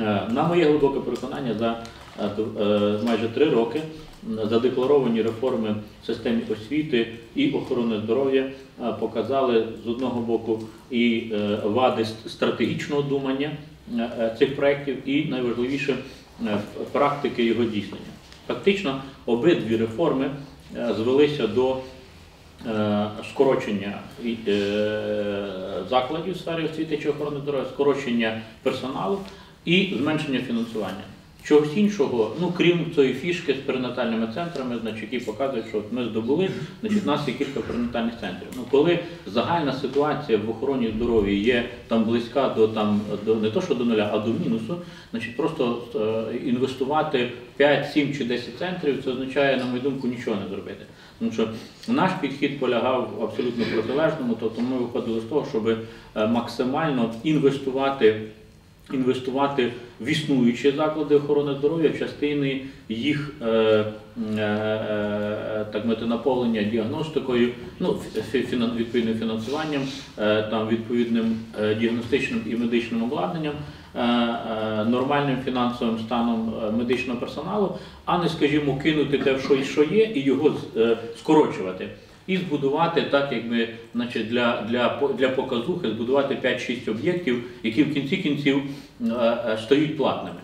Е, На моє глибоке переконання, за е, е, майже три роки задекларовані реформи в системі освіти і охорони здоров'я показали з одного боку і вади стратегічного думання цих проєктів, і найважливіше практики його дійснення. Фактично, обидві реформи звелися до скорочення закладів в сфері освіти чи охорони здоров'я, скорочення персоналу і зменшення фінансування. Чогось іншого, ну крім цієї фішки з перинатальними центрами, значить, які показують, що от ми здобули, значить, у нас є кілька перинатальних центрів. Ну, коли загальна ситуація в охороні здоров'я є там близька до там до не то, що до нуля, а до мінусу, значить просто е, інвестувати 5, 7 чи 10 центрів, це означає, на мою думку, нічого не зробити. Тому що наш підхід полягав в абсолютно протилежному, тобто ми виходили з того, щоб е, максимально інвестувати інвестувати в існуючі заклади охорони здоров'я в частини їх е, е, е, так мати наповнення діагностикою, ну відповідним фінансуванням, там відповідним діагностичним і медичним обладнанням, нормальним фінансовим станом медичного персоналу, а не, скажімо, кинути те, що, є, і його скорочувати і збудувати так, якби значить, для, для, для показухи збудувати 5-6 об'єктів, які в кінці кінців е, е, стають платними.